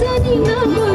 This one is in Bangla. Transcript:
জানি না